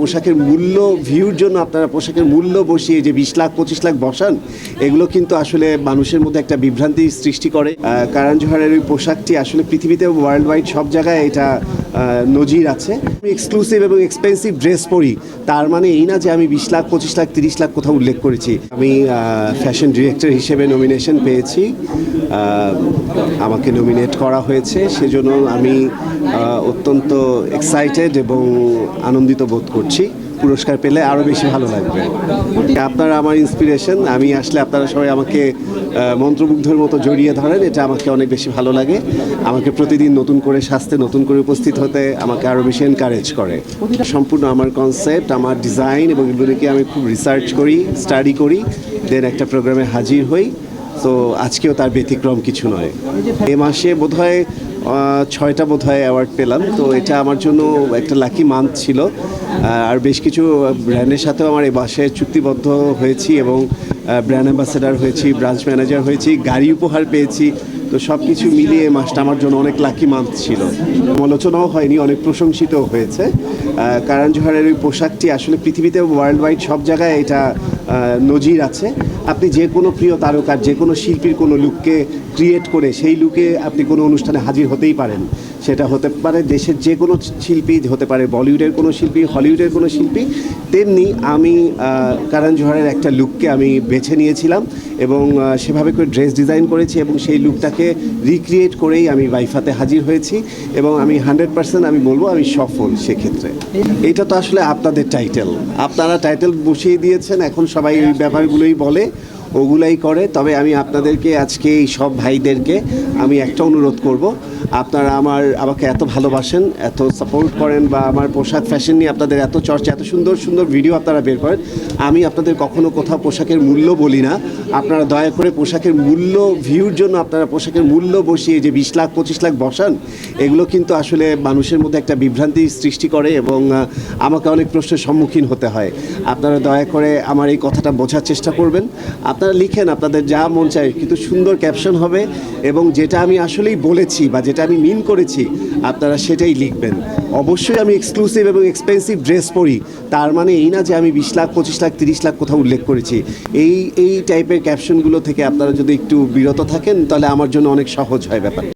পোশাকের মূল্য ভিউর জন্য আপনারা পোশাকের মূল্য বসিয়ে যে বিশ লাখ, পঁচিশ লাখ বসান, এগুলো কিন্তু আসলে মানুষের মধ্যে একটা বিভ্রান্তি সৃষ্টি করে। কারণ জোহারের ওই পোশাকটি আসলে পৃথিবীতে ওয়ার্ল্ড ওয়াইড সব জায়গায় এটা নজির আছে। আমি এক্সক্লুসিভ এবং এক্সপেন্সিভ ড্রেস পরি। তার মানে এই না যে আমি বিশ লাখ, পঁচিশ লাখ, তিরিশ লাখ কোথাও উল্লেখ করেছি। আমি ফ্যাশন ডিরেক্টর হিসেবে নমিনেশন পেয়েছি। আমাকে নমিনেট করা হয়েছে। সেজন্য আমি অত্যন্ত এক্সাইটেড এবং আনন্দিত বোধ করছি। পুরস্কার পেলে আরও বেশি ভালো লাগবে। আপনারা আমার ইন্সপিরেশন আমি আসলে আপনারা সবাই আমাকে মন্ত্রমুগ্ধের মতো জড়িয়ে ধরেন, এটা আমাকে অনেক বেশি ভালো লাগে। আমাকে প্রতিদিন নতুন করে সাজতে, নতুন করে উপস্থিত হতে আমাকে আরও বেশি এনকারেজ করে। সম্পূর্ণ আমার কনসেপ্ট আমার ডিজাইন এবং এগুলোকে আমি খুব রিসার্চ করি স্টাডি করি দেন একটা প্রোগ্রামে হাজির হই। তো আজকেও তার ব্যতিক্রম কিছু নয়। এ মাসে বোধহয় ছয়টা বোধহয় অ্যাওয়ার্ড পেলাম। তো এটা আমার জন্য একটা লাকি মান্থ ছিল। আর বেশ কিছু ব্র্যান্ডের সাথেও আমার এই মাসে চুক্তিবদ্ধ হয়েছি এবং ব্র্যান্ড অ্যাম্বাসেডার হয়েছি ব্রাঞ্চ ম্যানেজার হয়েছি, গাড়ি উপহার পেয়েছি। তো সব কিছু মিলিয়ে মাসটা আমার জন্য অনেক লাকি মান্থ ছিল। সমালোচনাও হয়নি, অনেক প্রশংসিতও হয়েছে। কারণ জোহারের ওই পোশাকটি আসলে পৃথিবীতে ওয়ার্ল্ড ওয়াইড সব জায়গায় এটা নজির আছে। আপনি যে কোনো প্রিয় তারকার, যে কোনো শিল্পীর কোনো লুককে ক্রিয়েট করে সেই লুকে আপনি কোনো অনুষ্ঠানে হাজির হতেই পারেন। সেটা হতে পারে দেশের যে কোনো শিল্পী, হতে পারে বলিউডের কোনো শিল্পী, হলিউডের কোনো শিল্পী। তেমনি আমি কারণ জোহারের একটা লুককে আমি বেছে নিয়েছিলাম এবং সেভাবে করে ড্রেস ডিজাইন করেছি এবং সেই লুকটাকে রিক্রিয়েট করেই আমি ওয়াইফাতে হাজির হয়েছি এবং আমি হান্ড্রেড পার্সেন্ট আমি বলব আমি সফল সেক্ষেত্রে। এটা তো আসলে আপনাদের টাইটেল আপনারা টাইটেল বসিয়ে দিয়েছেন, এখন সবাই এই ব্যাপারগুলোই বলে, ওগুলাই করে। তবে আমি আপনাদেরকে, আজকে এই সব ভাইদেরকে আমি একটা অনুরোধ করব আপনারা আমার, আমাকে এত ভালোবাসেন, এত সাপোর্ট করেন বা আমার পোশাক ফ্যাশন নিয়ে আপনাদের এত চর্চা, এত সুন্দর সুন্দর ভিডিও আপনারা বের করেন, আমি আপনাদের কখনো কোথাও পোশাকের মূল্য বলি না। আপনারা দয়া করে পোশাকের মূল্য ভিউর জন্য আপনারা পোশাকের মূল্য বসিয়ে যে বিশ লাখ, পঁচিশ লাখ বসান, এগুলো কিন্তু আসলে মানুষের মধ্যে একটা বিভ্রান্তি সৃষ্টি করে এবং আমাকে অনেক প্রশ্নের সম্মুখীন হতে হয়। আপনারা দয়া করে আমার এই কথাটা বোঝার চেষ্টা করবেন। আপনারা লিখেন আপনাদের যা মন চায়, কিন্তু সুন্দর ক্যাপশন হবে এবং যেটা আমি আসলেই বলেছি বা যেটা আমি মিন করেছি, আপনারা সেটাই লিখবেন। অবশ্যই আমি এক্সক্লুসিভ এবং এক্সপেন্সিভ ড্রেস পরি। তার মানে এই না যে আমি বিশ লাখ, পঁচিশ লাখ, তিরিশ লাখ কোথাও উল্লেখ করেছি। এই এই টাইপের ক্যাপশনগুলো থেকে আপনারা যদি একটু বিরত থাকেন, তাহলে আমার জন্য অনেক সহজ হয় ব্যাপার